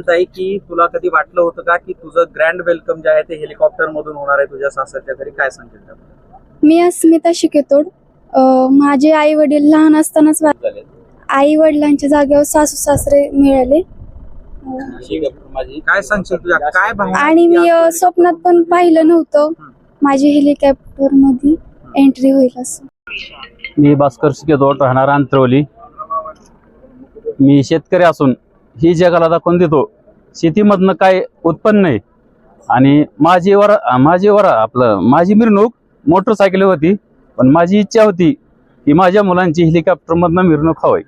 ताई की तुला कधी वाटलं होतं का की तुझं ग्रँड वेलकम जे आहे ते हेलिकॉप्टर मधून होणार आहे तुझ्या सासरच्या घरी? काय सांगशील त्याबद्दल? मी अस्मिता शिकेतोड. माझे आई वडील लहान असतानाच आई वडिलांच्या जागेवर सासू सासरे मिळाले. काय सांगशील तुझ्या? काय भावना आणि मी? स्वप्नात पण पाहिलं नव्हतं. हं. माझी हेलिकॉप्टरमध्ये एंट्री होईल असं. मी भास्कर शिकेतो राहणार अंतरवली. मी शेतकरी असून ही जगाला दाखवून देतो? शेतीमधनं काय उत्पन्न आहे आणि माझी वर माझी वर आपलं माझी मिरवणूक मोटरसायकल होती पण माझी इच्छा होती की माझ्या मुलांची हेलिकॉप्टरमधनं मिरवणूक हवी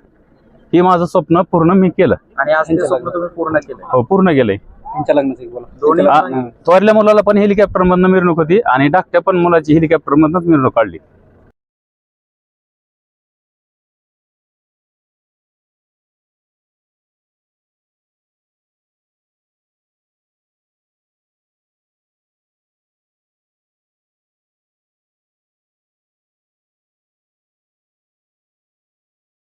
ही माझं स्वप्न पूर्ण मी केलं. आणि आज ते स्वप्न तुम्ही पूर्ण केलं हो पूर्ण केलंय. त्यांच्या लग्नाचं बोला. दोन्ही आ- थोरल्या मुलाला पण हेलिकॉप्टर मधनं मिरवणूक होती आणि धाकट्या पण मुलाची हेलिकॉप्टर मधनच मिरवणूक काढली.